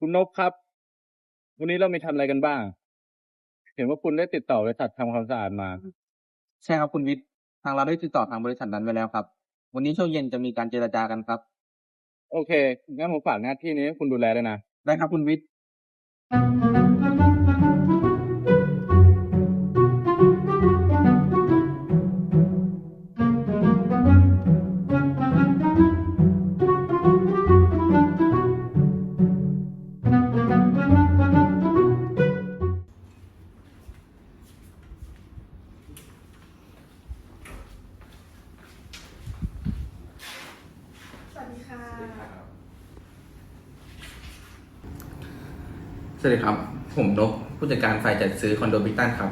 คุณนพครับ วันนี้เรามีทำอะไรกันบ้าง เห็นว่าคุณได้ติดต่อบริษัททำความสะอาดมา ใช่ครับคุณวิทย์ทางเราได้ติดต่อทางบริษัทนั้นไว้แล้วครับ วันนี้ช่วงเย็นจะมีการเจรจากันครับ โอเคงั้นผมฝากหน้าที่นี้ให้คุณดูแลด้วยนะ ได้ครับคุณวิทย์ สวัสดีครับ ผมนกผู้จัดการฝ่ายจัดซื้อคอนโดบิกตันครับ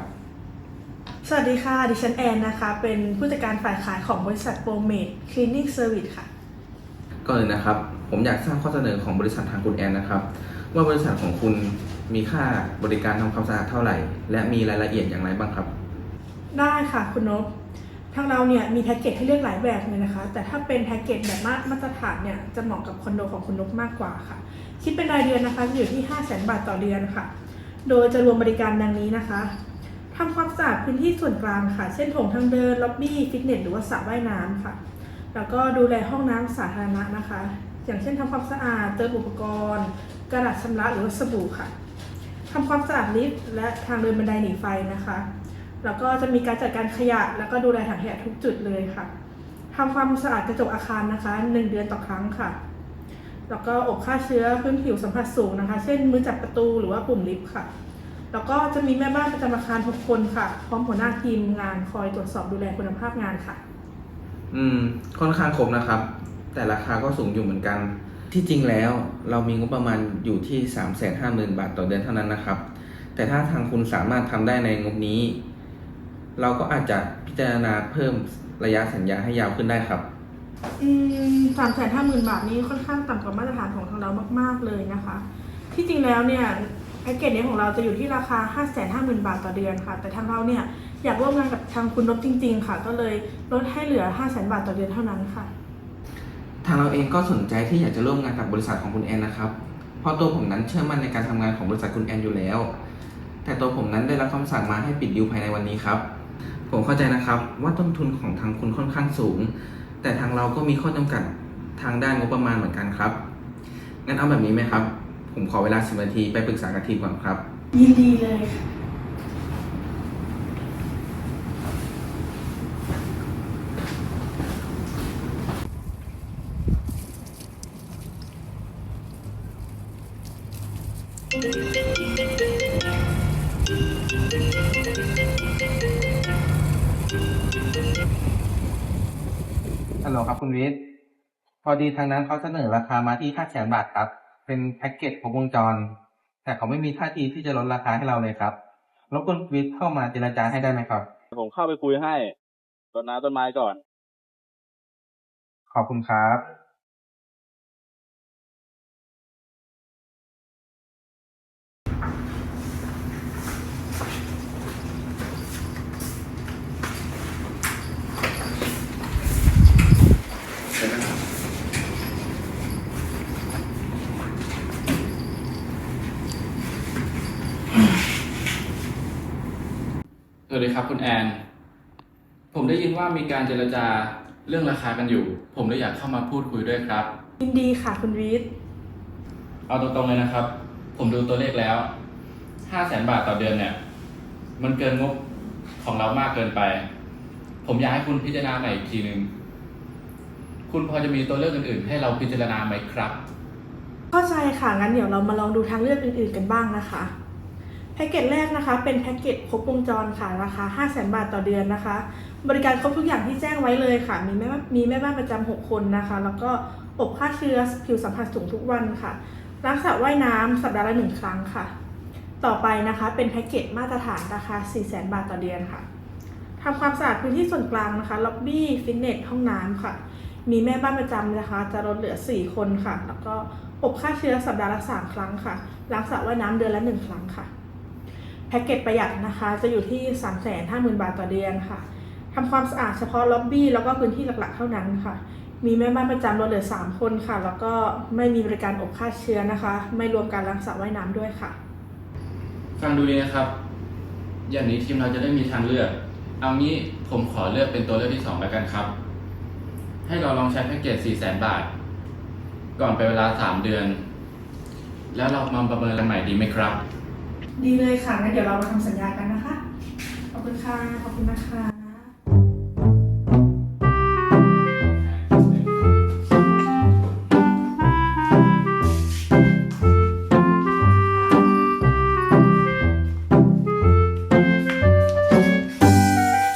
สวัสดีค่ะ ดิฉันแอนนะคะ เป็นผู้จัดการฝ่ายขายของบริษัทโปรเมดคลีนิ่งเซอร์วิสค่ะ ก่อนอื่นนะครับ ผมอยากทราบข้อเสนอของบริษัททางคุณแอนนะครับ ว่าบริษัทของคุณมีค่าบริการทำความสะอาดเท่าไหร่ และมีรายละเอียดอย่างไรบ้างครับ ได้ค่ะ คุณนพ ทางเราเนี่ยมีแพ็กเกจให้เลือกหลายแบบเลยนะคะ แต่ถ้าเป็นแพ็กเกจแบบมามาตรฐานเนี่ยจะเหมาะกับคอนโดของคุณนพมากกว่าค่ะ คิดเป็นรายเดือนนะคะอยู่ที่ 5 0 0 0 0 0 บาทต่อเดือนค่ะ โดยจะรวมบริการดังนี้นะคะทำความสะอาดพื้นที่ส่วนกลางค่ะ เช่นโถงทางเดิน ล็อบบี้ ฟิตเนส หรือว่าสระว่ายน้ำค่ะ แล้วก็ดูแลห้องน้ำสาธารณะนะคะ อย่างเช่นทำความสะอาด เติมอุปกรณ์ กระดาษชำระหรือว่าสบู่ค่ะทำความสะอาดลิฟต์และทางเดินบันไดหนีไฟนะคะ แล้วก็จะมีการจัดการขยะ แล้วก็ดูแลถังขยะทุกจุดเลยค่ะทำความสะอาดกระจกอาคารนะคะหนึ่งเดือนต่อครั้งค่ะ แล้วก็อบฆ่าเชื้อพื้นผิวสัมผัสสูงนะคะ เช่นมือจับประตูหรือว่าปุ่มลิฟต์ค่ะ แล้วก็จะมีแม่บ้านประจำอาคารทุกคนค่ะ พร้อมหัวหน้าทีมงานคอยตรวจสอบดูแลคุณภาพงานค่ะ อืม ค่อนข้างครบนะครับ แต่ราคาก็สูงอยู่เหมือนกัน ที่จริงแล้วเรามีงบประมาณอยู่ที่ 3 5 0 0 0 0 บาทต่อเดือนเท่านั้นนะครับ แต่ถ้าทางคุณสามารถทำได้ในงบนี้ เราก็อาจจะพิจารณาเพิ่มระยะสัญญาให้ยาวขึ้นได้ครับ อืมสามแสนห้าหมื่นบาทนี้ค่อนข้างต่ำกว่ามาตรฐานของทางเรามาก ๆ เลยนะคะ ที่จริงแล้วเนี่ยแพ็กเกจนี้ของเราจะอยู่ที่ราคา 5 5 0 0 0 0 บาทต่อเดือนค่ะ แต่ทางเราเนี่ยอยากร่วมงานกับทางคุณนพจริง ๆ ค่ะ ก็เลยลดให้เหลือ 5 0 0 0 0 0 บาทต่อเดือนเท่านั้นค่ะ ทางเราเองก็สนใจที่อยากจะร่วมงานกับบริษัทของคุณแอนนะครับ เพราะตัวผมนั้นเชื่อมั่นในการทำงานของบริษัทคุณแอนอยู่แล้ว แต่ตัวผมนั้นได้รับคำสั่งมาให้ปิดดีลภายในวันนี้ครับ ผมเข้าใจนะครับว่าต้นทุนของทางคุณค่อนข้างสูง แต่ทางเราก็มีข้อจำกัดทางด้านงบประมาณเหมือนกันครับ งั้นเอาแบบนี้ไหมครับ ผมขอเวลาสิบนาทีไปปรึกษากับทีมก่อนครับ ยินดีเลยค่ะ ลครับคุณวิทย์พอดีทางนั้นเขาเสนอราคามาที่5 0 0 0 0 0บาทครับ เป็นแพ็กเกจครบวงจร แต่เขาไม่มีท่าทีที่จะลดราคาให้เราเลยครับรบกวนคุณวิทย์เข้ามาเจรจาให้ได้ไหมครับ ผมเข้าไปคุยให้ต้นน้ำต้นไม้ก่อน ขอบคุณครับ วัสดีครับคุณแอน ผมได้ยินว่ามีการเจรจาเรื่องราคากันอยู่ ผมเลยอยากเข้ามาพูดคุยด้วยครับ ยินดีค่ะคุณวิทย์เอาตรงๆเลยนะครับ ผมดูตัวเลขแล้ว ห้าแสนบาทต่อเดือนเนี่ย มันเกินงบของเรามากเกินไป ผมอยากให้คุณพิจารณาใหม่อีกทีหนึ่ง คุณพอจะมีตัวเลือกอื่นๆ ให้เราพิจารณาไหมครับ เข้าใจค่ะงั้นเดี๋ยวเรามาลองดูทางเลือกอื่นๆกันบ้างนะคะ แพ็กเกจแรกนะคะ เป็นแพ็กเกจครบวงจรค่ะราคา 5 0 0 0 0 0บาทต่อเดือนนะคะ บริการครบทุกอย่างที่แจ้งไว้เลยค่ะ มีแม่บ้านมีแม่บ้านประจำ6คนนะคะ แล้วก็อบฆ่าเชื้อผิวสัมผัสสูงทุกวันค่ะล้างสระว่ายน้ำสัปดาห์ละหนึ่งครั้งค่ะ ต่อไปนะคะเป็นแพ็กเกจมาตรฐานราคา 4 0 0 0 0 0บาทต่อเดือนค่ะทำความสะอาดพื้นที่ส่วนกลางนะคะล็อบบี้ฟิตเนสห้องน้ำค่ะ มีแม่บ้านประจำนะคะ จะลดเหลือ 4 คนค่ะ แล้วก็อบฆ่าเชื้อสัปดาห์ละ 3 ครั้งค่ะล้างสระว่ายน้ำเดือนละ 1 ครั้งค่ะ แพ็กเกจประหยัดนะคะ จะอยู่ที่ 3 5 0 0 0 0 บาทต่อเดือนค่ะทำความสะอาดเฉพาะล็อบบี้แล้วก็พื้นที่หลักๆเท่านั้นค่ะ มีแม่บ้านประจำลดเหลือ 3 คนค่ะ แล้วก็ไม่มีบริการอบฆ่าเชื้อนะคะ ไม่รวมการล้างสระว่ายน้ำด้วยค่ะ ฟังดูดีนะครับ อย่างนี้ทีมเราจะได้มีทางเลือก เอางี้ผมขอเลือกเป็นตัวเลือกที่สองแล้วกันครับ ให้เราลองใช้แพ็กเกจ 4 0 0 0 0 0 บาท ก่อนไปนเวลา 3 เดือน แล้วเรามาประเมินกันใหม่ดีไหมครับ ดีเลยค่ะงั้นเดี๋ยวเรามาทำสัญญากันนะคะ ขอบคุณค่ะ ขอบคุณนะคะ